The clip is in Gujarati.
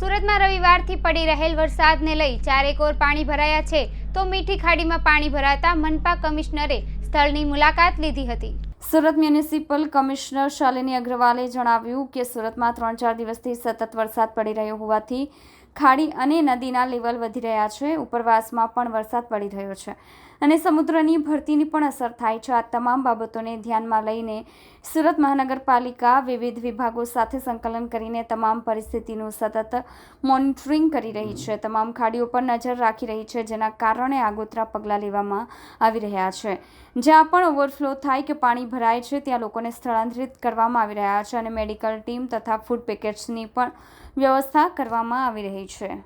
સુરતમાં રવિવારથી પડી રહેલ વરસાદને લઈ ચારેકોર પાણી ભરાયા છે. તો મીઠી ખાડીમાં પાણી ભરાતા મનપા કમિશનરે સ્થળની મુલાકાત લીધી હતી. સુરત મ્યુનિસિપલ કમિશનર શાલિની અગ્રવાલે જણાવ્યું કે સુરતમાં ત્રણ ચાર દિવસથી સતત વરસાદ પડી રહ્યો હોવાથી ખાડી અને નદીના લેવલ વધી રહ્યા છે. ઉપરવાસમાં પણ વરસાદ પડી રહ્યો છે અને સમુદ્રની ભરતીની પણ અસર થાય છે. આ તમામ બાબતોને ધ્યાનમાં લઈને સુરત મહાનગરપાલિકા વિવિધ વિભાગો સાથે સંકલન કરીને તમામ પરિસ્થિતિનું સતત મોનિટરિંગ કરી રહી છે. તમામ ખાડીઓ પર નજર રાખી રહી છે, જેના કારણે આગોતરા પગલાં લેવામાં આવી રહ્યા છે. જ્યાં પણ ઓવરફ્લો થાય કે પાણી ભરાય છે, ત્યાં લોકોને સ્થળાંતરિત કરવામાં આવી રહ્યા છે અને મેડિકલ ટીમ તથા ફૂડ પેકેટ્સની પણ વ્યવસ્થા કરવામાં આવી રહી છે.